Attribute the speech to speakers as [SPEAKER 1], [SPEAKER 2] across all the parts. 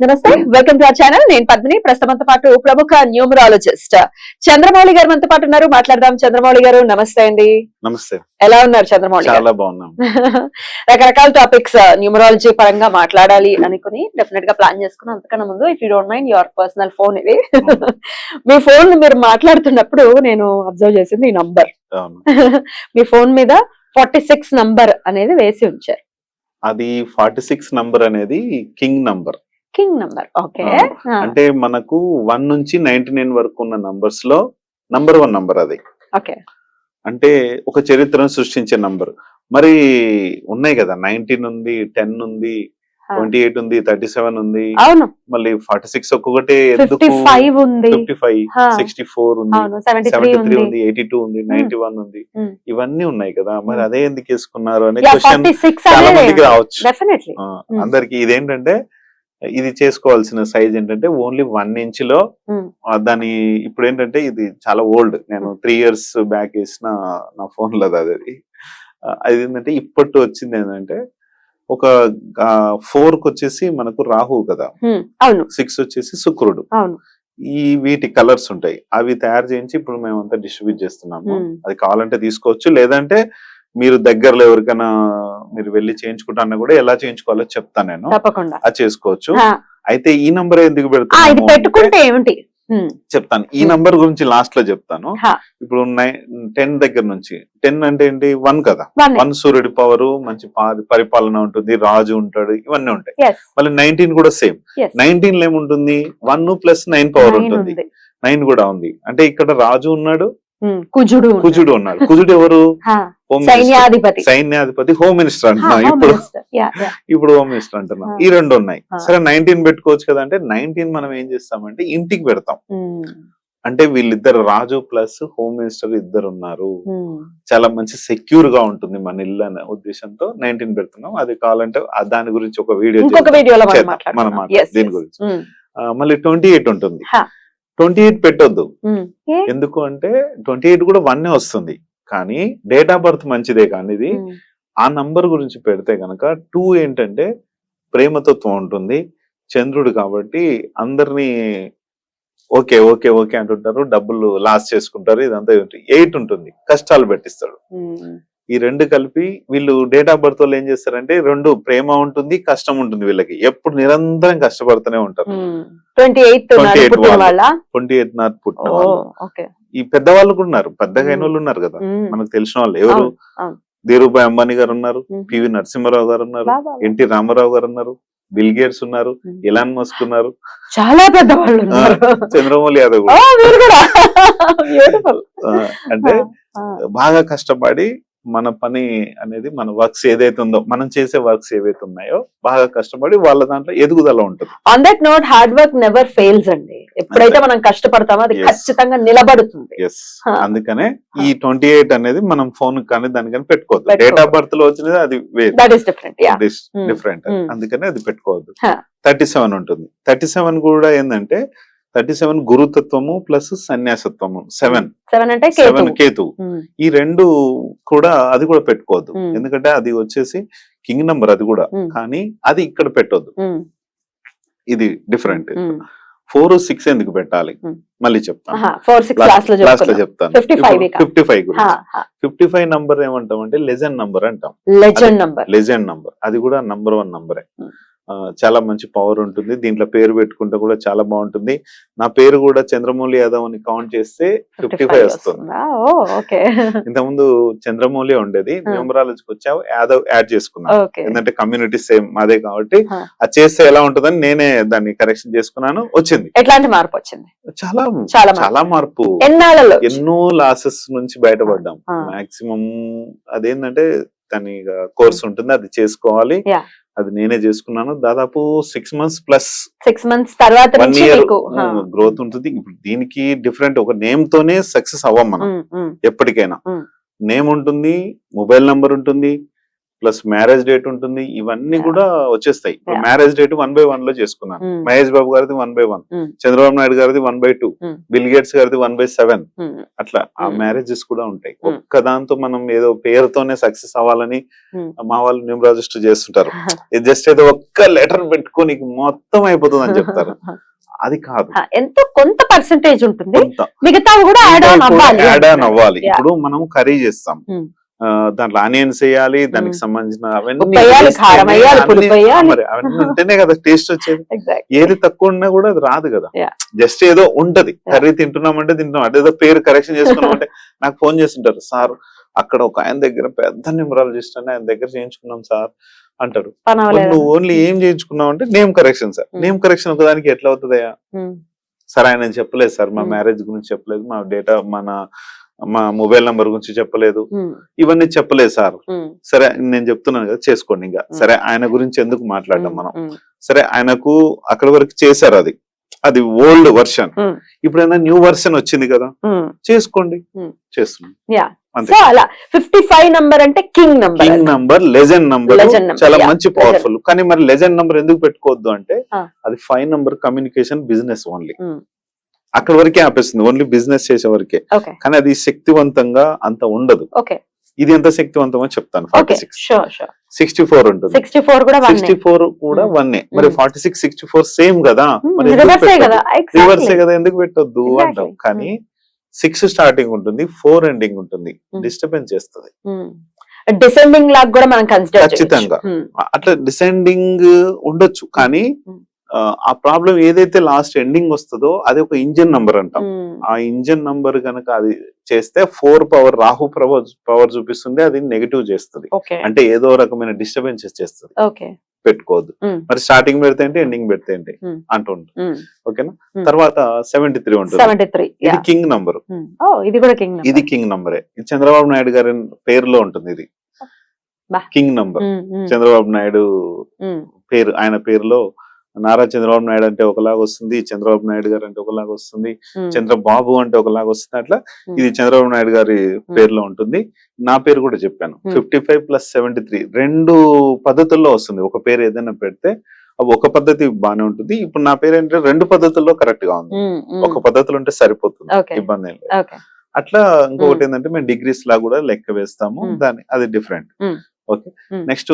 [SPEAKER 1] నమస్తే. Welcome to our channel నేను పద్మిని. ప్రస్తుతంతో పాటు ప్రముఖ న్యూమరాలజిస్ట్ చంద్రమౌళి గారు మనతో పాటు ఉన్నారు. మాట్లాడదాం. చంద్రమౌళి గారు నమస్తే అండి.
[SPEAKER 2] నమస్తే.
[SPEAKER 1] ఎలా ఉన్నారు చంద్రమౌళి
[SPEAKER 2] చాలా బాగున్నాం.
[SPEAKER 1] రకరకాల టాపిక్స్ న్యూమరాలజీ పరంగా మాట్లాడాలి అనుకుని డెఫినెట్గా ప్లాన్ చేసుకుని అంతకన్నా ముందు if you don't mind your personal phone ఇది. మీ ఫోన్ మీరు మాట్లాడుతున్నప్పుడు నేను అబ్జర్వ్ చేసింది ఈ నంబర్. మీ ఫోన్ మీద ఫార్టీ సిక్స్ నంబర్ అనేది వేసి ఉంచారు.
[SPEAKER 2] అది ఫార్టీ సిక్స్ నంబర్ అనేది king number
[SPEAKER 1] king number. Okay.
[SPEAKER 2] అంటే మనకు వన్ నుంచి నైన్టీ నైన్ వరకు ఉన్న నంబర్స్లో నంబర్ వన్ నంబర్ అది.
[SPEAKER 1] ఓకే.
[SPEAKER 2] అంటే ఒక చరిత్రను సృష్టించే నంబర్. మరి ఉన్నాయి కదా నైన్టీన్ ఉంది టెన్ ఉంది ట్వంటీ ఎయిట్ ఉంది థర్టీ సెవెన్ ఉంది.
[SPEAKER 1] అవును.
[SPEAKER 2] మళ్ళీ ఫార్టీ సిక్స్ ఒక్కొక్కటి
[SPEAKER 1] ఫిఫ్టీ ఫైవ్ ఉంది.
[SPEAKER 2] Fifty five. సిక్స్టీ ఫోర్ ఉంది
[SPEAKER 1] సెవెంటీ త్రీ ఉంది.
[SPEAKER 2] ఎయిటీ టూ ఉంది నైన్టీ వన్ ఉంది. ఇవన్నీ ఉన్నాయి కదా మరి. అదే ఎందుకు వేసుకున్నారు అనే క్వశ్చన్ చాలా మందికి రావచ్చు. అందరికి ఇదేంటంటే ఇది చేసుకోవాల్సిన సైజ్ ఏంటంటే ఓన్లీ వన్ ఇంచ్లో
[SPEAKER 1] Mm.
[SPEAKER 2] ఆ, దాని ఇప్పుడు ఏంటంటే ఇది చాలా ఓల్డ్ నేను త్రీ ఇయర్స్ బ్యాక్ వేసిన నా ఫోన్లో అది. అది ఏంటంటే ఇప్పటి వచ్చింది ఏంటంటే ఒక ఫోర్ వచ్చేసి మనకు రాహు కదా.
[SPEAKER 1] అవును.
[SPEAKER 2] సిక్స్ వచ్చేసి శుక్రుడు.
[SPEAKER 1] అవును.
[SPEAKER 2] ఈ వీటి కలర్స్ ఉంటాయి. అవి తయారు చేయించి ఇప్పుడు మేమంతా డిస్ట్రిబ్యూట్ చేస్తున్నాము.
[SPEAKER 1] Hmm.
[SPEAKER 2] అది కావాలంటే తీసుకోవచ్చు. లేదంటే మీరు దగ్గరలో ఎవరికైనా మీరు వెళ్ళి చేయించుకుంటానో కూడా ఎలా చేయించుకోవాలో చెప్తాను నేను.
[SPEAKER 1] తప్పకుండా.
[SPEAKER 2] అది చేసుకోవచ్చు. అయితే ఈ నంబర్ ఎందుకు పెడతాను
[SPEAKER 1] పెట్టుకుంటే ఏమిటి?
[SPEAKER 2] చెప్తాను. ఈ. నంబర్ గురించి లాస్ట్లో చెప్తాను. ఇప్పుడు టెన్ దగ్గర నుంచి. టెన్ అంటే ఏంటి? వన్ కదా?
[SPEAKER 1] వన్.
[SPEAKER 2] సూర్యుడి పవర్ మంచి పరిపాలన ఉంటుంది రాజు ఉంటాడు ఇవన్నీ ఉంటాయి. మళ్ళీ నైన్టీన్ కూడా సేమ్. నైన్టీన్లో ఏముంటుంది? వన్ ప్లస్ నైన్ పవర్ ఉంటుంది. నైన్ కూడా ఉంది. అంటే ఇక్కడ రాజు ఉన్నాడు
[SPEAKER 1] కుజుడు.
[SPEAKER 2] కుజుడు ఉన్నాడు. కుజుడు ఎవరు?
[SPEAKER 1] సైన్యాధిపతి.
[SPEAKER 2] సైన్యాధిపతి హోమ్ మినిస్టర్ అంటున్నాం. ఇప్పుడు. ఇప్పుడు హోమ్ మినిస్టర్ అంటున్నాం. ఈ రెండు ఉన్నాయి. సరే నైన్టీన్ పెట్టుకోవచ్చు కదా అంటే నైన్టీన్ మనం ఏం చేస్తామంటే ఇంటికి పెడతాం. అంటే వీళ్ళిద్దరు రాజు ప్లస్ హోమ్ మినిస్టర్ ఇద్దరు ఉన్నారు చాలా మంచి సెక్యూర్గా ఉంటుంది మన ఇల్లు అనే ఉద్దేశంతో నైన్టీన్ పెడుతున్నాం. అది కావాలంటే దాని గురించి ఒక వీడియో
[SPEAKER 1] మనం
[SPEAKER 2] దీని. గురించి. మళ్ళీ ట్వంటీ ఎయిట్ ఉంటుంది. ట్వంటీ ఎయిట్ పెట్టొద్దు? ఎందుకు అంటే ట్వంటీ ఎయిట్ కూడా వన్ వస్తుంది. కానీ డేట్ ఆఫ్ బర్త్ మంచిదే కానీ ఇది. ఆ నంబర్ గురించి పెడితే గనక టూ ఏంటంటే ప్రేమతత్వం ఉంటుంది చంద్రుడు కాబట్టి అందరినీ ఓకే ఓకే ఓకే అంటుంటారు డబ్బులు లాస్ చేసుకుంటారు ఇదంతా ఎయిట్ ఉంటుంది కష్టాలు పెట్టిస్తాడు. ఈ రెండు కలిపి వీళ్ళు డేట్ ఆఫ్ బర్త్ వాళ్ళు ఏం చేస్తారంటే రెండు ప్రేమ ఉంటుంది కష్టం ఉంటుంది వీళ్ళకి. ఎప్పుడు నిరంతరం కష్టపడుతూనే ఉంటారు.
[SPEAKER 1] ఉమ్. 28 నాడు
[SPEAKER 2] 28
[SPEAKER 1] పుట్టిన
[SPEAKER 2] వాళ్ళు.
[SPEAKER 1] వాళ్ళ?
[SPEAKER 2] ట్వంటీ ఎయిత్ నాట్ పుట్టిన ఈ పెద్దవాళ్ళు కూడా ఉన్నారు. పెద్దగా అయిన. వాళ్ళు ఉన్నారు కదా. మనకు తెలిసిన వాళ్ళు ఎవరు. ధీరుభాయ్ అంబానీ గారు ఉన్నారు. పివి నరసింహారావు గారు ఉన్నారు. ఎన్టీ రామారావు గారు ఉన్నారు బిల్ గేట్స్ ఉన్నారు. ఇలాన్ మస్క్ ఉన్నారు.
[SPEAKER 1] చాలా పెద్ద వాళ్ళు
[SPEAKER 2] చంద్రమౌళి యాదవ్ కూడా. అంటే బాగా కష్టపడి మన పని అనేది మన వర్క్స్ ఏదైతే ఉందో మనం చేసే వర్క్స్ ఏవైతే ఉన్నాయో బాగా కష్టపడి వాళ్ళ దాంట్లో ఎదుగుదల ఉంటుంది
[SPEAKER 1] on that note hard work never fails అండి ఎప్పుడైతే మనం కష్టపడతామో అది. ఖచ్చితంగా నిలబడుతుంది
[SPEAKER 2] ఎస్. అందుకనే ఈ ట్వంటీ ఎయిట్ అనేది మనం ఫోన్ కానీ దానికని పెట్టుకోవద్దు
[SPEAKER 1] పెట్టుకోవద్దు.
[SPEAKER 2] డేట్ ఆఫ్ బర్త్లో వచ్చినది అది
[SPEAKER 1] డిఫరెంట్ Hmm. Hmm.
[SPEAKER 2] అందుకనే అది పెట్టుకోవద్దు. థర్టీ సెవెన్ ఉంటుంది థర్టీ సెవెన్ కూడా ఏంటంటే థర్టీ సెవెన్ గురుతత్వము ప్లస్ సన్యాసత్వము. సెవెన్.
[SPEAKER 1] సెవెన్ అంటే
[SPEAKER 2] సెవెన్
[SPEAKER 1] కేతు.
[SPEAKER 2] ఈ రెండు కూడా అది కూడా పెట్టుకోవద్దు. ఎందుకంటే అది వచ్చేసి కింగ్ నంబర్ అది కూడా. కానీ అది ఇక్కడ పెట్టొద్దు. ఇది డిఫరెంట్. ఫోర్ సిక్స్ ఎందుకు పెట్టాలి. మళ్ళీ చెప్తాను. క్లాస్లో
[SPEAKER 1] చెప్తాను.
[SPEAKER 2] చెప్తాను
[SPEAKER 1] 55 ఇక.
[SPEAKER 2] ఫిఫ్టీ ఫైవ్ గురించి. ఫిఫ్టీ ఫైవ్ నంబర్ ఏమంటాం అంటే లెజెండ్ నంబర్ అంటాం.
[SPEAKER 1] లెజెండ్ నంబర్
[SPEAKER 2] లెజెండ్ నంబర్ అది కూడా నంబర్ వన్ నంబరే. చాలా మంచి పవర్ ఉంటుంది. దీంట్లో పేరు పెట్టుకుంటే కూడా చాలా బాగుంటుంది. నా పేరు కూడా చంద్రమౌళి యాదవ్ అని కౌంట్ చేస్తే ఫిఫ్టీ ఫైవ్ వస్తుంది. ఇంతకుముందు చంద్రమౌళి ఉండేది. న్యూమరాలజీకి వచ్చావు యాదవ్ యాడ్ చేసుకున్నాను. ఎందుకంటే కమ్యూనిటీ సేమ్ అదే కాబట్టి. అది చేస్తే ఎలా ఉంటుందని నేనే దాన్ని కరెక్షన్ చేసుకున్నాను వచ్చింది.
[SPEAKER 1] ఎట్లాంటి మార్పు వచ్చింది?
[SPEAKER 2] చాలా
[SPEAKER 1] చాలా మార్పు.
[SPEAKER 2] ఎన్నో లాసెస్ నుంచి బయటపడ్డాం. మాక్సిమం అదేంటంటే దాని కోర్స్ ఉంటుంది అది చేసుకోవాలి. అది నేనే చేసుకున్నాను. దాదాపు six months plus
[SPEAKER 1] six months తర్వాత
[SPEAKER 2] వన్ ఇయర్ గ్రోత్ ఉంటుంది. ఇప్పుడు దీనికి డిఫరెంట్ ఒక నేమ్ తోనే సక్సెస్ అవ్వం మనం.
[SPEAKER 1] ఉమ్, ఉమ్,
[SPEAKER 2] ఎప్పటికైనా.
[SPEAKER 1] Hmm.
[SPEAKER 2] నేమ్ ఉంటుంది మొబైల్ నంబర్ ఉంటుంది. ప్లస్ మ్యారేజ్ డేట్ ఉంటుంది ఇవన్నీ. కూడా వచ్చేస్తాయి ఇప్పుడు. మ్యారేజ్ డేట్ వన్ బై వన్లో చేసుకున్నాను
[SPEAKER 3] ఉమ్,
[SPEAKER 2] మహేష్ బాబు గారిది one by one
[SPEAKER 3] Hmm.
[SPEAKER 2] Chandrababu Naidu గారిది one by two
[SPEAKER 3] Hmm.
[SPEAKER 2] Bill Gates గారిది వన్ బై సెవెన్ అట్లా ఆ
[SPEAKER 3] Hmm.
[SPEAKER 2] మ్యారేజెస్ కూడా ఉంటాయి
[SPEAKER 3] Hmm.
[SPEAKER 2] ఒక్క దాంతో మనం ఏదో పేరుతోనే సక్సెస్ అవ్వాలని
[SPEAKER 3] Hmm.
[SPEAKER 2] మా వాళ్ళు న్యూమరాలజిస్ట్ చేస్తుంటారు జస్ట్ ఏదో ఒక్క లెటర్ పెట్టుకో నీకు మొత్తం అయిపోతుంది అని చెప్తారు అది కాదు
[SPEAKER 1] ఎంతో కొంత పర్సంటేజ్ ఉంటుంది మిగతా కూడా యాడ్ ఆన్ అవ్వాలి.
[SPEAKER 2] ఇప్పుడు మనం కర్రీ చేస్తాం
[SPEAKER 1] Hmm.
[SPEAKER 2] దాంట్లో ఆనియన్స్ వేయాలి దానికి
[SPEAKER 1] Hmm.
[SPEAKER 2] సంబంధించిన. మరి అవన్నీ ఉంటేనే కదా టేస్ట్ వచ్చేది. ఏది తక్కువ ఉన్నా కూడా అది రాదు కదా. జస్ట్ ఏదో ఉంటది. కర్రీ తింటున్నామంటే తింటున్నాం. అదేదో పేరు కరెక్షన్ చేసుకున్నామంటే నాకు ఫోన్ చేస్తుంటారు సార్ అక్కడ ఒక ఆయన దగ్గర పెద్ద న్యూమరాలజిస్ట్ అని ఆయన దగ్గర చేయించుకున్నాం సార్ అంటారు.
[SPEAKER 1] పని
[SPEAKER 2] "మరి
[SPEAKER 1] అవ్వలేదు?
[SPEAKER 2] నువ్వు ఓన్లీ ఏం చేయించుకున్నావు అంటే name correction sir
[SPEAKER 1] Hmm.
[SPEAKER 2] Name correction ఒకదానికి ఎట్లా అవుతుందయ్యా?
[SPEAKER 1] ఉమ్,
[SPEAKER 2] సార్ ఆయన చెప్పలేదు సార్. మా
[SPEAKER 1] Hmm.
[SPEAKER 2] మ్యారేజ్ గురించి చెప్పలేదు. మా డేటా మన మా మొబైల్ నంబర్ గురించి చెప్పలేదు. ఇవన్నీ చెప్పలేదు సార్. సరే నేను చెప్తున్నాను కదా చేసుకోండి ఇంకా. సరే ఆయన గురించి ఎందుకు మాట్లాడడం మనం? సరే ఆయనకు అక్కడ వరకు చేశారు అది. అది ఓల్డ్ వర్షన్. ఇప్పుడు ఏదైనా న్యూ వర్షన్ వచ్చింది కదా. చేసుకోండి. చేస్తున్నాం.
[SPEAKER 1] సో అలా ఫిఫ్టీ ఫైవ్ నంబర్ అంటే king number
[SPEAKER 2] king number legend number
[SPEAKER 1] Legend number,
[SPEAKER 2] చాలా. మంచి పవర్ఫుల్ కానీ మరి లెజెండ్ నంబర్ ఎందుకు పెట్టుకోవద్దు అంటే. అది five number communication business only. అక్కడ వరకే ఆపేస్తుంది. ఓన్లీ బిజినెస్ చేసే వరకే. కానీ అది శక్తివంతంగా అంత ఉండదు. ఇది ఎంత శక్తివంతం అని చెప్తాను. ఫార్టీ సిక్స్ సిక్స్టీ ఫోర్ ఉంటుంది.
[SPEAKER 1] సిక్స్టీ ఫోర్ కూడా వన్
[SPEAKER 2] సిక్స్టీ ఫోర్ కూడా
[SPEAKER 1] Hmm.
[SPEAKER 2] వన్ మరి
[SPEAKER 1] Hmm.
[SPEAKER 2] Forty six sixty four same కదా. మరి
[SPEAKER 1] రివర్సే
[SPEAKER 2] పెట్టొద్దు?
[SPEAKER 1] కదా
[SPEAKER 2] ఎందుకు పెట్టొద్దు. అంటాం. కానీ సిక్స్ స్టార్టింగ్ ఉంటుంది ఫోర్ ఎండింగ్ ఉంటుంది.
[SPEAKER 1] Hmm.
[SPEAKER 2] డిస్టర్బెన్స్ చేస్తుంది.
[SPEAKER 1] డిసెండింగ్ లాగా కూడా మనం కన్సిడర్
[SPEAKER 2] ఖచ్చితంగా. అట్లా డిసెండింగ్ ఉండొచ్చు. కానీ
[SPEAKER 1] Hmm.
[SPEAKER 2] ఆ, ప్రాబ్లం ఏదైతే లాస్ట్ ఎండింగ్ వస్తుందో అది ఒక ఇంజిన్ నంబర్ అంటాం. ఆ ఇంజిన్ నంబర్ కనుక అది చేస్తే four power Rahu power power చూపిస్తుంది అది నెగిటివ్ చేస్తుంది. అంటే ఏదో రకమైన డిస్టర్బెన్సెస్ చేస్తుంది. పెట్టుకోవద్దు. మరి స్టార్టింగ్ పెడితే ఏంటి ఎండింగ్ పెడితే ఏంటి
[SPEAKER 1] Hmm.
[SPEAKER 2] అంటుంటాం ఓకేనా. తర్వాత సెవెంటీ త్రీ ఉంటుంది. ఇది కింగ్ నంబర్.
[SPEAKER 1] ఇది కూడా కింగ్
[SPEAKER 2] ఇది కింగ్ నంబరే. ఇది చంద్రబాబు నాయుడు గారి పేరులో ఉంటుంది ఇది. King number. చంద్రబాబు నాయుడు పేరు ఆయన పేరులో నారా చంద్రబాబు నాయుడు అంటే ఒకలాగా వస్తుంది చంద్రబాబు నాయుడు గారు అంటే ఒకలాగా వస్తుంది చంద్రబాబు అంటే ఒకలాగా వస్తుంది. అట్లా. ఇది చంద్రబాబు నాయుడు గారి పేరులో ఉంటుంది. నా పేరు కూడా చెప్పాను. Fifty five plus seventy three రెండు పద్ధతుల్లో వస్తుంది. ఒక పేరు ఏదైనా పెడితే అవి ఒక పద్ధతి బానే ఉంటుంది. ఇప్పుడు నా పేరు ఏంటంటే రెండు పద్ధతుల్లో కరెక్ట్గా ఉంది. ఒక పద్ధతిలో ఉంటే సరిపోతుంది. ఇబ్బంది ఏం లేదు.
[SPEAKER 1] ఓకే.
[SPEAKER 2] అట్లా ఇంకొకటి ఏంటంటే మేము డిగ్రీస్ లా కూడా లెక్క వేస్తాము. దాని అది different. Okay. Next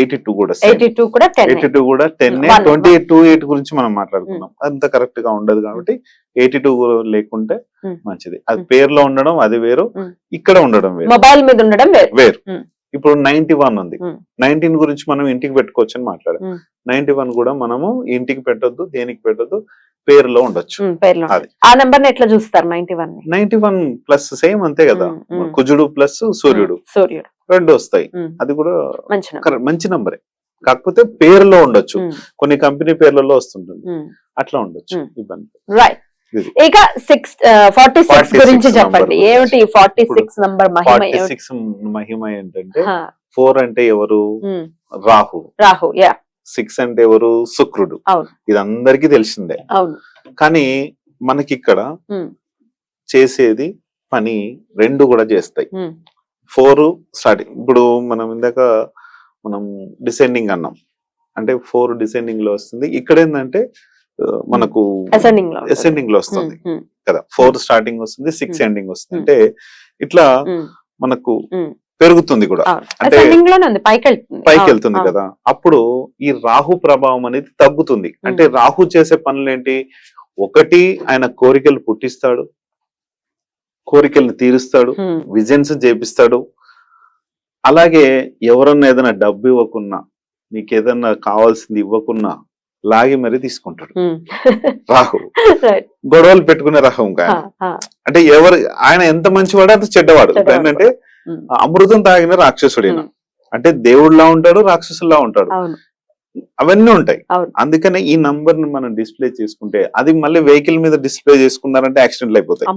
[SPEAKER 2] eighty two కూడా
[SPEAKER 1] ఎయిటీ టూ కూడా టెన్
[SPEAKER 2] ఎయిటీ టూ కూడా ten
[SPEAKER 1] One.
[SPEAKER 2] Twenty two eight గురించి మనం మాట్లాడుకున్నాం అంత కరెక్ట్గా ఉండదు కాబట్టి ఎయిటీ టూ లేకుంటే. మంచిది అది. పేరులో ఉండడం అది వేరు. ఇక్కడ ఉండడం వేరు
[SPEAKER 1] మొబైల్ మీద ఉండడం వేరు.
[SPEAKER 2] ఇప్పుడు నైన్టీ వన్ ఉంది. నైన్టీన్ గురించి మనం ఇంటికి పెట్టుకోవచ్చు అని మాట్లాడాం. నైన్టీ వన్ కూడా మనము ఇంటికి పెట్టొద్దు దేనికి పెట్టొద్దు పేరులో ఉండొచ్చు.
[SPEAKER 1] ఆ నెంబర్ ఎట్లా చూస్తారు ninety one
[SPEAKER 2] ninety one plus same అంతే కదా. కుజుడు ప్లస్ సూర్యుడు.
[SPEAKER 1] సూర్యుడు.
[SPEAKER 2] రెండు వస్తాయి. అది కూడా
[SPEAKER 1] మంచి
[SPEAKER 2] నంబరే కాకపోతే పేరులో ఉండొచ్చు. కొన్ని కంపెనీ పేర్లలో వస్తుంటుంది. అట్లా ఉండొచ్చు. ఇబ్బంది.
[SPEAKER 1] రైట్. ఇక సిక్స్ ఫార్టీ సిక్స్
[SPEAKER 2] 46
[SPEAKER 1] గురించి చెప్పండి. ఏమిటి ఫార్టీ సిక్స్ నంబర్ మహిమ?
[SPEAKER 2] ఫార్టీ సిక్స్ మహిమ ఏంటంటే ఫోర్ అంటే ఎవరు? రాహు.
[SPEAKER 1] రాహు యా
[SPEAKER 2] సిక్స్ అంటే ఎవరు? శుక్రుడు. ఇది అందరికీ తెలిసిందే. కానీ మనకి ఇక్కడ చేసేది పని రెండు కూడా చేస్తాయి. Four starting. ఇప్పుడు మనం ఇందాక మనం డిసెండింగ్ అన్నాం. అంటే ఫోర్ డిసెండింగ్లో వస్తుంది. ఇక్కడ ఏంటంటే మనకు. అసెండింగ్లో వస్తుంది. కదా ఫోర్ స్టార్టింగ్ వస్తుంది సిక్స్. ఎండింగ్ వస్తుంది. అంటే ఇట్లా మనకు. పెరుగుతుంది కూడా. అంటే
[SPEAKER 1] పైకి వెళ్తుంది.
[SPEAKER 2] కదా. అప్పుడు ఈ రాహు ప్రభావం అనేది తగ్గుతుంది. అంటే రాహు చేసే పనులు ఏంటి ఒకటి ఆయన కోరికలు పుట్టిస్తాడు. కోరికలను తీరుస్తాడు. విజన్స్ చేపిస్తాడు అలాగే ఎవరన్నా ఏదైనా డబ్బు ఇవ్వకున్నా నీకు ఏదన్నా కావాల్సింది ఇవ్వకున్నా లాగి మరీ తీసుకుంటాడు. రాహు. గొడవలు పెట్టుకునే రకం అంటే ఎవరు ఆయన ఎంత మంచివాడు అంత చెడ్డవాడు. ఏంటంటే అమృతం తాగిన రాక్షసుడు ఈయన.
[SPEAKER 1] ఉమ్.
[SPEAKER 2] అంటే దేవుడిలా ఉంటాడు రాక్షసులా ఉంటాడు.
[SPEAKER 1] అవును.
[SPEAKER 2] అవన్నీ ఉంటాయి. అందుకనే ఈ నంబర్ని మనం డిస్ప్లే చేసుకుంటే అది మళ్ళీ వెహికల్ మీద డిస్ప్లే చేసుకున్నారంటే యాక్సిడెంట్లు అయిపోతాయి.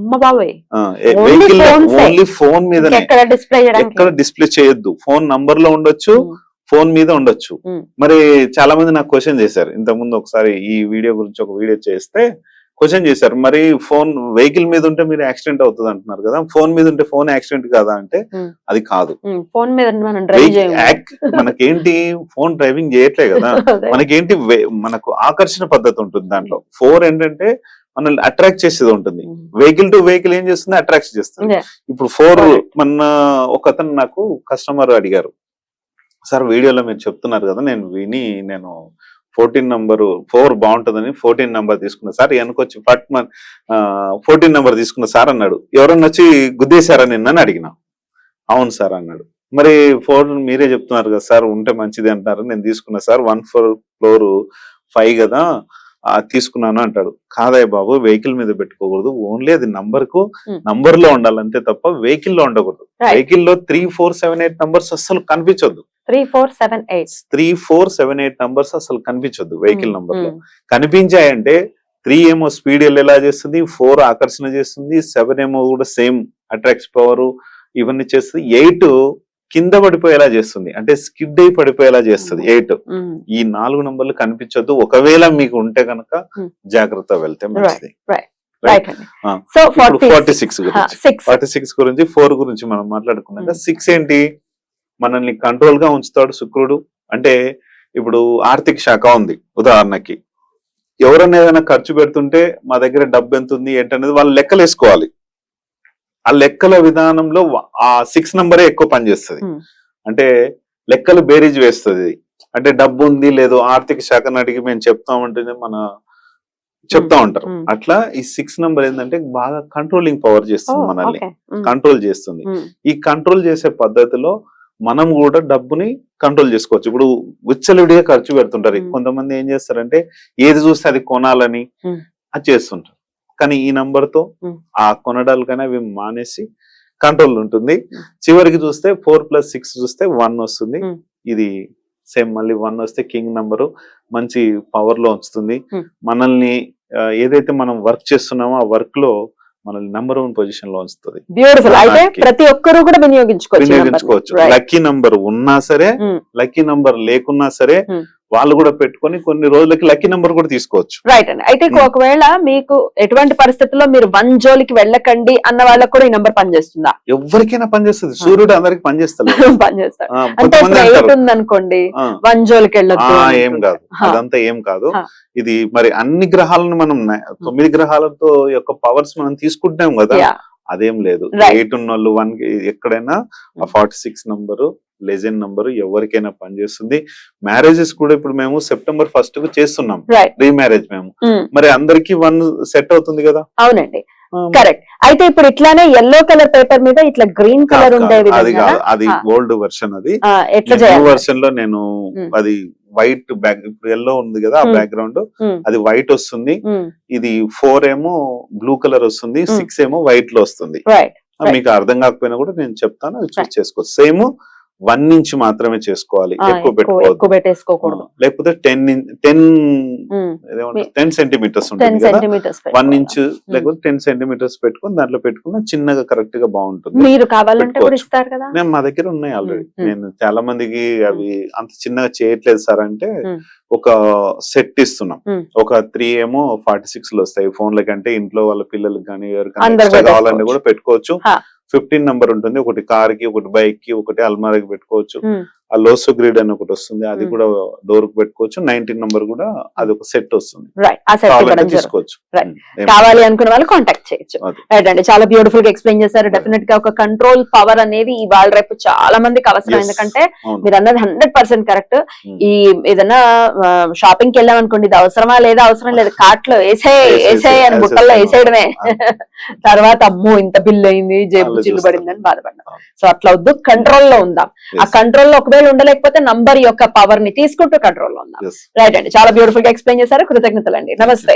[SPEAKER 2] వెహికల్. ఓన్లీ ఫోన్ మీదనే.
[SPEAKER 1] ఎక్కడ డిస్ప్లే
[SPEAKER 2] చేయొద్దు. ఫోన్ నంబర్లో ఉండొచ్చు ఫోన్ మీద ఉండొచ్చు. మరి చాలా మంది నాకు క్వశ్చన్ చేశారు. ఇంత ముందు ఒకసారి ఈ వీడియో గురించి ఒక వీడియో చేస్తే క్వశ్చన్ చేశారు మరి ఫోన్ వెహికల్ మీద ఉంటే మీరు యాక్సిడెంట్ అవుతుంది అంటున్నారు కదా ఫోన్ మీద ఉంటే ఫోన్ యాక్సిడెంట్ కాదా అంటే. అది కాదు
[SPEAKER 1] ఫోన్ మీద
[SPEAKER 2] మనకేంటి ఫోన్ డ్రైవింగ్ చేయట్లే కదా. మనకేంటి మనకు ఆకర్షణ పద్ధతి ఉంటుంది దాంట్లో ఫోర్ ఏంటంటే మనల్ని అట్రాక్ట్ చేసేది ఉంటుంది. వెహికల్ టు వెహికల్ ఏం చేస్తుంది అట్రాక్ట్ చేస్తుంది. ఇప్పుడు ఫోర్. మన ఒక అతను నాకు కస్టమర్ అడిగారు సార్ వీడియోలో మీరు చెప్తున్నారు కదా నేను విని నేను ఫోర్టీన్ నంబరు ఫోర్ బాగుంటుందని ఫోర్టీన్ నెంబర్ తీసుకున్నా సార్. వెనకొచ్చి ఫట్మన్ ఫోర్టీన్ నెంబర్ తీసుకున్నా సార్ అన్నాడు. ఎవరన్నా వచ్చి గుద్దేశారా నిన్న అని అడిగిన. అవును సార్ అన్నాడు. మరి ఫోర్ మీరే చెప్తున్నారు కదా సార్ ఉంటే మంచిది అంటున్నారు. నేను తీసుకున్నా sir one four floor five కదా. తీసుకున్నాను అంటాడు. కాదయ్య బాబు వెహికల్ మీద పెట్టుకోకూడదు. ఓన్లీ అది నంబర్కు
[SPEAKER 1] Hmm.
[SPEAKER 2] నంబర్లో ఉండాలంతే తప్ప వెహికల్లో ఉండకూడదు. వెహికల్లో three four seven eight numbers అసలు కనిపించొద్దు.
[SPEAKER 1] Three four seven eight.
[SPEAKER 2] Three four seven eight numbers అసలు కనిపించొద్దు వెహికల్
[SPEAKER 1] Hmm.
[SPEAKER 2] నంబర్లో కనిపించాయంటే త్రీ ఏమో స్పీడ్ వెళ్ళేలా చేస్తుంది ఫోర్ ఆకర్షణ చేస్తుంది సెవెన్ ఏమో కూడా సేమ్ అట్రాక్ట్స్ పవర్ ఇవన్నీ చేస్తుంది ఎయిట్ కింద పడిపోయేలా చేస్తుంది. అంటే స్కిడ్ అయి పడిపోయేలా చేస్తుంది. ఎయిట్. ఈ నాలుగు నంబర్లు కనిపించొద్దు. ఒకవేళ మీకు ఉంటే కనుక. జాగ్రత్త వెళ్తే మంచిది. ఫార్టీ సిక్స్ గురించి. ఫార్టీ సిక్స్ గురించి ఫోర్ గురించి మనం మాట్లాడుకున్నాక. సిక్స్ ఏంటి? మనల్ని కంట్రోల్గా ఉంచుతాడు శుక్రుడు. అంటే ఇప్పుడు ఆర్థిక శాఖ ఉంది ఉదాహరణకి. ఎవరన్నా ఏదైనా ఖర్చు పెడుతుంటే మా దగ్గర డబ్బు ఎంత ఉంది ఏంటనేది వాళ్ళు లెక్కలు వేసుకోవాలి ఆ లెక్కల విధానంలో ఆ సిక్స్ నంబరే ఎక్కువ పనిచేస్తుంది. అంటే లెక్కలు బేరీజ్ వేస్తుంది. అంటే డబ్బు ఉంది లేదో ఆర్థిక శాఖను అడిగి మేము చెప్తామంటేనే మన చెప్తా ఉంటారు. అట్లా ఈ సిక్స్ నంబర్ ఏంటంటే బాగా కంట్రోలింగ్ పవర్ చేస్తుంది మనల్ని. కంట్రోల్ చేస్తుంది. ఈ కంట్రోల్ చేసే పద్ధతిలో మనం కూడా డబ్బుని కంట్రోల్ చేసుకోవచ్చు. ఇప్పుడు విచ్చలవిడిగా ఖర్చు పెడుతుంటారు. కొంతమంది ఏం చేస్తారంటే ఏది చూస్తే అది కొనాలని. అది చేస్తుంటారు. కానీ ఈ
[SPEAKER 1] నంబర్తో.
[SPEAKER 2] ఆ కొనడాలు కానీ అవి మానేసి కంట్రోల్ ఉంటుంది. చివరికి చూస్తే ఫోర్ ప్లస్ సిక్స్ చూస్తే వన్ వస్తుంది. ఇది సేమ్ మళ్ళీ వన్ వస్తే కింగ్ నంబరు మంచి పవర్లో
[SPEAKER 1] Hmm.
[SPEAKER 2] మనల్ని ఏదైతే మనం వర్క్ చేస్తున్నామో ఆ వర్క్లో మనల్ని నెంబర్ వన్ పొజిషన్లో ఉంచుతుంది
[SPEAKER 1] బ్యూటిఫుల్ అయితే. ప్రతి ఒక్కరూ కూడా వినియోగించుకోవచ్చు
[SPEAKER 2] వినియోగించుకోవచ్చు. లక్కీ నంబర్ ఉన్నా సరే. లక్కీ నంబర్ లేకున్నా సరే. వాళ్ళు కూడా పెట్టుకొని కొన్ని రోజులకి లక్కీ నంబర్ కూడా తీసుకోవచ్చు.
[SPEAKER 1] రైట్ అండి. అయితే
[SPEAKER 2] Hmm.
[SPEAKER 1] ఒకవేళ మీకు ఎటువంటి పరిస్థితుల్లో మీరు వన్ జోలికి వెళ్ళకండి అన్న వాళ్ళకి కూడా ఈ నంబర్ పనిచేస్తుందా?
[SPEAKER 2] ఎవరికైనా పనిచేస్తుంది. సూర్యుడు అందరికి
[SPEAKER 1] పనిచేస్తాడు ఉందనుకోండి
[SPEAKER 2] ఆ,
[SPEAKER 1] వన్ జోలికి
[SPEAKER 2] ఆ,
[SPEAKER 1] వెళ్ళొద్దు
[SPEAKER 2] ఏం కాదు. అదంతా ఏం కాదు. ఇది మరి అన్ని గ్రహాలను మనం తొమ్మిది గ్రహాలతో యొక్క పవర్స్ మనం తీసుకుంటున్నాం కదా. అదేం లేదు. ఎయిట్ ఉన్న వాళ్ళు వన్ ఎక్కడైనా ఆ forty six number legend number ఎవరికైనా పనిచేస్తుంది. మ్యారేజెస్ కూడా ఇప్పుడు మేము సెప్టెంబర్ ఫస్ట్కు చేస్తున్నాం.
[SPEAKER 1] రైట్
[SPEAKER 2] ప్రీ మ్యారేజ్ మేము మరి అందరికి వన్ సెట్ అవుతుంది కదా?
[SPEAKER 1] అవునండి. కరెక్ట్ అయితే ఇప్పుడు ఇట్లానే ఎల్లో కలర్ పేపర్ మీద ఇట్లా గ్రీన్ కలర్ ఉండే
[SPEAKER 2] కాదు. అది కాదు. అది. ఓల్డ్ వర్షన్ అది.
[SPEAKER 1] ఎట్లా
[SPEAKER 2] న్యూ
[SPEAKER 1] చేయాలి?
[SPEAKER 2] వర్షన్లో నేను
[SPEAKER 1] Hmm.
[SPEAKER 2] అది వైట్ బ్యాక్ ఇప్పుడు ఎల్లో ఉంది కదా ఆ
[SPEAKER 1] Hmm.
[SPEAKER 2] Background
[SPEAKER 1] Hmm.
[SPEAKER 2] అది వైట్ వస్తుంది. ఇది ఫోర్ ఏమో బ్లూ కలర్ వస్తుంది.
[SPEAKER 1] Hmm.
[SPEAKER 2] సిక్స్ ఏమో వైట్లో వస్తుంది. మీకు అర్థం కాకపోయినా కూడా నేను చెప్తాను. అది చూసి. చేసుకోవచ్చు. సేమ్ వన్ ఇంచ్ మాత్రమే చేసుకోవాలి. ఎక్కువ
[SPEAKER 1] పెట్టేసుకోకూడదు.
[SPEAKER 2] ఆ, లేకపోతే టెన్ టెన్ టెన్ సెంటీమీటర్స్ ఉంటుంది కదా? వన్ ఇంచ్ లేకపోతే టెన్ సెంటీమీటర్స్ పెట్టుకొని దాంట్లో పెట్టుకున్న చిన్నగా కరెక్ట్గా బాగుంటుంది.
[SPEAKER 1] మీరు కావాలంటే. ఇస్తారు కదా?
[SPEAKER 2] నేను మా దగ్గర ఉన్నాయి ఆల్రెడీ. నేను చాలా మందికి అవి అంత చిన్నగా చేయట్లేదు సార్ అంటే. ఒక సెట్ ఇస్తున్నాం. ఒక త్రీ ఏమో ఫార్టీ సిక్స్లో వస్తాయి. ఫోన్ల కంటే ఇంట్లో వాళ్ళ పిల్లలకి కానీ ఎవరికైనా కావాలంటే. కూడా పెట్టుకోవచ్చు. ఫిఫ్టీన్ నెంబర్ ఉంటుంది. ఒకటి కార్కి ఒకటి బైక్కి ఒకటి అల్మారాకి పెట్టుకోవచ్చు. ఆ లోసో గ్రిడ్ అని ఒకటి వస్తుంది అది. కూడా డోర్కు పెట్టుకోవచ్చు నైన్టీన్ నంబర్ కూడా అది ఒక సెట్ వస్తుంది తీసుకోవచ్చు
[SPEAKER 1] కావాలి అనుకున్న వాళ్ళు కాంటాక్ట్ చేయొచ్చు. రైట్ అండి చాలా బ్యూటిఫుల్గా ఎక్స్ప్లెయిన్ చేశారు. డెఫినెట్గా ఒక కంట్రోల్ పవర్ అనేది ఇవాళ రేపు చాలా మందికి అవసరం. ఎందుకంటే. మీరు అన్నది హండ్రెడ్ పర్సెంట్ కరెక్ట్. ఈ ఏదైనా షాపింగ్కి వెళ్ళాం అనుకోండి ఇది అవసరమా లేదా అవసరం లేదు కార్ట్లో వేసే వేసే అని బుట్టల్లో. వేసేయడమే తర్వాత అమ్మో ఇంత బిల్ అయింది జేబు
[SPEAKER 2] వాళ్ళు
[SPEAKER 1] చిల్లు
[SPEAKER 2] చూస్తారు.
[SPEAKER 1] పడిందని బాధపడ్డాం. సో అట్లా వద్దు కంట్రోల్లో ఉందాం ఆ. కంట్రోల్లో ఒకవేళ ఉండలేకపోతే నంబర్ యొక్క పవర్ని తీసుకుంటూ కంట్రోల్లో ఉందాం. రైట్ అండి. చాలా బ్యూటిఫుల్గా ఎక్స్ప్లెయిన్ చేశారు. కృతజ్ఞతలు అండి
[SPEAKER 2] నమస్తే.